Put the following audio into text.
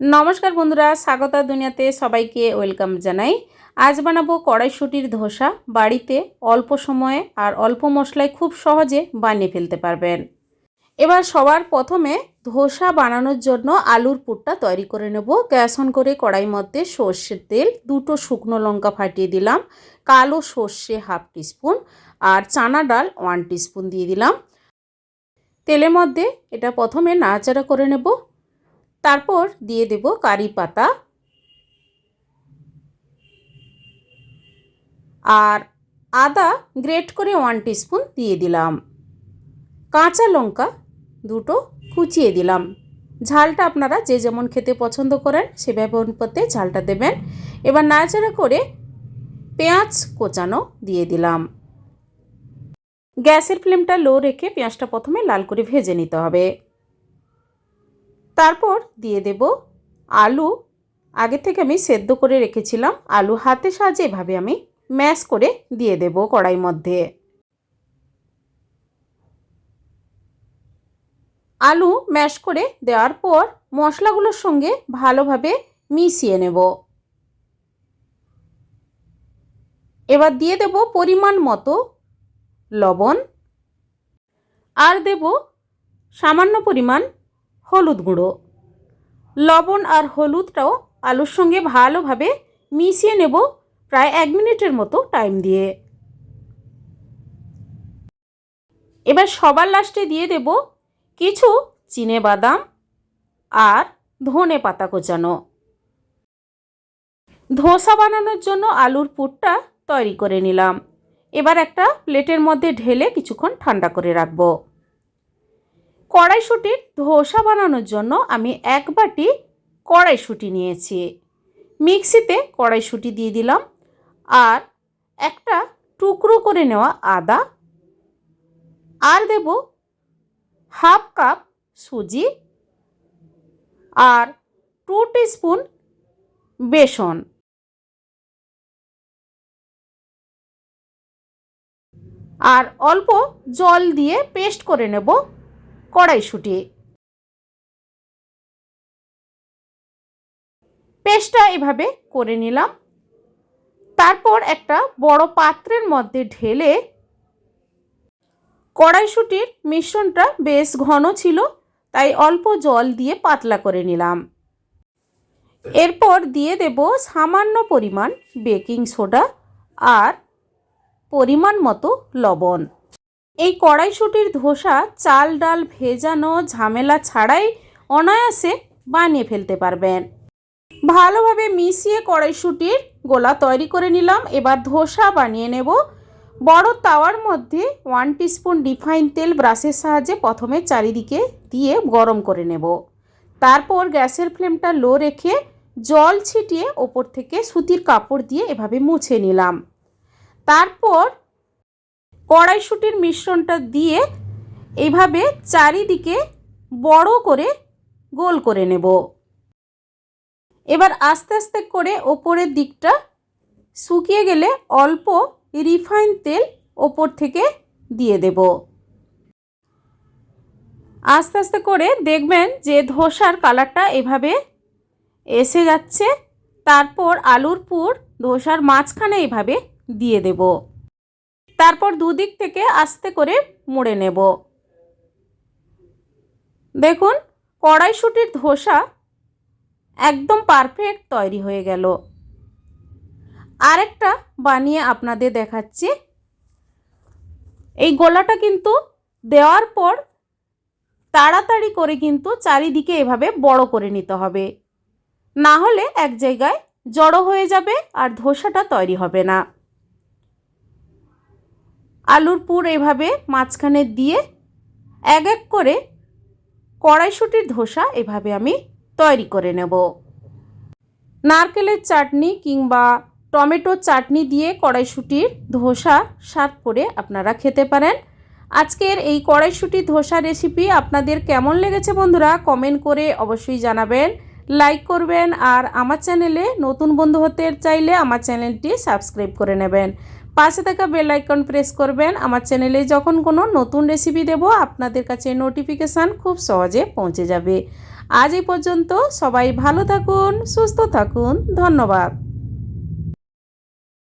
নমস্কার বন্ধুরা, স্বাগত দুনিয়াতে সবাইকে ওয়েলকাম জানাই। আজ বানাবো কড়াইশুটির ধোসা। বাড়িতে অল্প সময়ে আর অল্প মশলায় খুব সহজে বানিয়ে ফেলতে পারবেন। এবার সবার প্রথমে ধোসা বানানোর জন্য আলুর পুরটা তৈরি করে নেব। গ্যাস অন করে কড়াই মধ্যে সর্ষের তেল, দুটো শুকনো লঙ্কা ফাটিয়ে দিলাম, কালো সর্ষে হাফ টিস্পুন আর চানা ডাল ওয়ান টিস্পুন দিয়ে দিলাম। তেলের মধ্যে এটা প্রথমে নাড়াচাড়া করে নেব। তারপর দিয়ে দেব কারি পাতা। আর আদা গ্রেট করে ওয়ান টিস্পুন দিয়ে দিলাম। কাঁচা লঙ্কা দুটো কুচিয়ে দিলাম। ঝালটা আপনারা যে যেমন খেতে পছন্দ করেন সেভাবে অনুপাতে ঝালটা দেবেন। এবার নাড়াচাড়া করে পেঁয়াজ কোচানো দিয়ে দিলাম। গ্যাসের ফ্লেমটা লো রেখে পেঁয়াজটা প্রথমে লাল করে ভেজে নিতে হবে। তারপর দিয়ে দেব আলু। আগে থেকে আমি সেদ্ধ করে রেখেছিলাম। আলু হাতে সাহায্যে এভাবে আমি ম্যাশ করে দিয়ে দেব কড়াই মধ্যে। আলু ম্যাশ করে দেওয়ার পর মশলাগুলোর সঙ্গে ভালোভাবে মিশিয়ে নেব। এবার দিয়ে দেব পরিমাণ মতো লবণ। আর দেব সামান্য পরিমাণ হলুদ গুঁড়ো। লবণ আর হলুদটাও আলুর সঙ্গে ভালোভাবে মিশিয়ে নেব প্রায় এক মিনিটের মতো টাইম দিয়ে। এবার সবার লাস্টে দিয়ে দেব কিছু চিনে বাদাম আর ধনে পাতা কোচানো। ধোসা বানানোর জন্য আলুর পুরটা তৈরি করে নিলাম। এবার একটা প্লেটের মধ্যে ঢেলে কিছুক্ষণ ঠান্ডা করে রাখব। কড়াইশুটির ধোসা বানানোর জন্য আমি এক বাটি কড়াইশুঁটি নিয়েছি। মিক্সিতে কড়াইশুঁটি দিয়ে দিলাম আর একটা টুকরো করে নেওয়া আদা। আর দেব হাফ কাপ সুজি আর টু স্পুন বেসন। আর অল্প জল দিয়ে পেস্ট করে নেব। কড়াইশুঁটি। পেস্টটা এভাবে করে নিলাম। তারপর একটা বড় পাত্রের মধ্যে ঢেলে কড়াইশুঁটির মিশ্রণটা বেশ ঘন ছিল, তাই অল্প জল দিয়ে পাতলা করে নিলাম। এরপর দিয়ে দেব সামান্য পরিমাণ বেকিং সোডা আর পরিমাণ মতো লবণ। এই কড়াইশুটির ধোসা, চাল ডাল ভেজানো, ঝামেলা ছাড়াই অনায়াসে বানিয়ে ফেলতে পারবেন। ভালোভাবে মিশিয়ে কড়াইশুটির গোলা তৈরি করে নিলাম। এবার ধোসা বানিয়ে নেব। বড় তাওয়ার মধ্যে ওয়ান টিস্পুন রিফাইন তেল ব্রাশের সাহায্যে প্রথমে চারিদিকে দিয়ে গরম করে নেব। তারপর গ্যাসের ফ্লেমটা লো রেখে জল ছিটিয়ে ওপর থেকে সুতির কাপড় দিয়ে এভাবে মুছে নিলাম। তারপর কড়াইশুটির মিশ্রণটা দিয়ে এইভাবে চারিদিকে বড় করে গোল করে নেব। এবার আস্তে আস্তে করে ওপরের দিকটা শুকিয়ে গেলে অল্প রিফাইন তেল ওপর থেকে দিয়ে দেব। আস্তে আস্তে করে দেখবেন যে ধোসার কালারটা এভাবে এসে যাচ্ছে। তারপর আলুর পুর ধোসার মাঝখানে এভাবে দিয়ে দেব। তারপর দুদিক থেকে আস্তে করে মুড়ে নেব। দেখুন, কড়াইশুটির ধোসা একদম পারফেক্ট তৈরি হয়ে গেল। আরেকটা বানিয়ে আপনাদের দেখাচ্ছি। এই গোলাটা কিন্তু দেওয়ার পর তাড়াতাড়ি করে কিন্তু চারিদিকে এভাবে বড় করে নিতে হবে। না হলে এক জায়গায় জড়ো হয়ে যাবে আর ধোসাটা তৈরি হবে না। আলুর পুর এভাবে মাঝখানে দিয়ে এক এক করে কড়াইশুটির ধোসা এভাবে আমি তৈরি করে নেব। নারকেলের চাটনি কিংবা টমেটোর চাটনি দিয়ে কড়াইশুটির ধোসা সার্ভ করে আপনারা খেতে পারেন। আজকের এই কড়াইশুটির ধোসা রেসিপি আপনাদের কেমন লেগেছে বন্ধুরা কমেন্ট করে অবশ্যই জানাবেন, লাইক করবেন আর আমার চ্যানেলে নতুন বন্ধু হতে চাইলে আমার চ্যানেলটি সাবস্ক্রাইব করে নেবেন। পাশে থাকা বেল আইকন প্রেস করবেন। আমার চ্যানেলে যখন কোনো নতুন রেসিপি দেব, আপনাদের কাছে নোটিফিকেশান খুব সহজে পৌঁছে যাবে। আজ এই পর্যন্ত সবাই ভালো থাকুন, সুস্থ থাকুন। ধন্যবাদ।